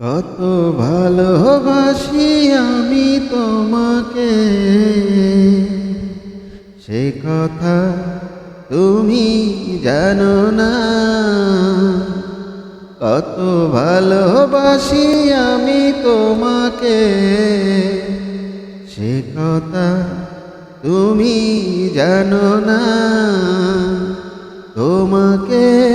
কত ভালোবাসি আমি তোমাকে। সে কথা তুমি জানো না। কত ভালোবাসি আমি তোমাকে। সে কথা তুমি জানো না। তোমাকে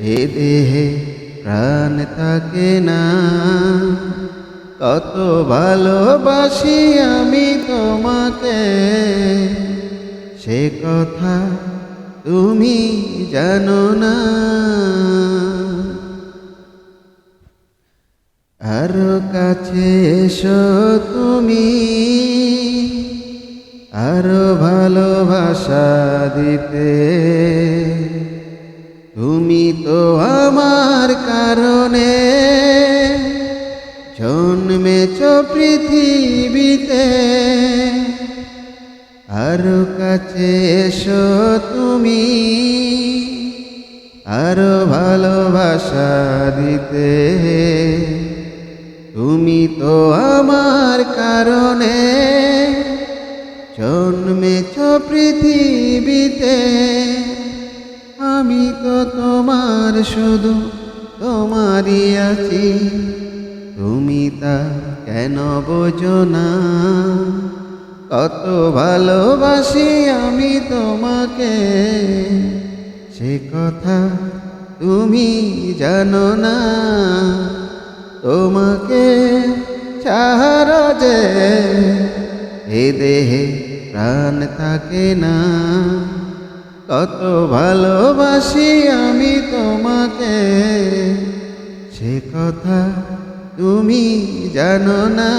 এ দেহে প্রাণ থাকে না। কত ভালোবাসি আমি তোমাকে। সে কথা তুমি জানো না। আরও কাছে এসো তুমি। আরও ভালোবাসা দিতে। জন্মেছ পৃথিবীতে। আরও কাছে এসো তুমি, আরও ভালোবাসা দিতে। তুমি তো আমার কারণে জন্মেছ পৃথিবীতে। আমি তো তোমার শুধু তোমারই আছি। তুমি তা কেন বোঝো না? কত ভালোবাসি আমি তোমাকে। সে কথা তুমি জানো না। তোমাকে ছাড়ো যে এ দেহে প্রাণ থাকে না। কত ভালোবাসি আমি তোমাকে। সে কথা তুমি জানো না।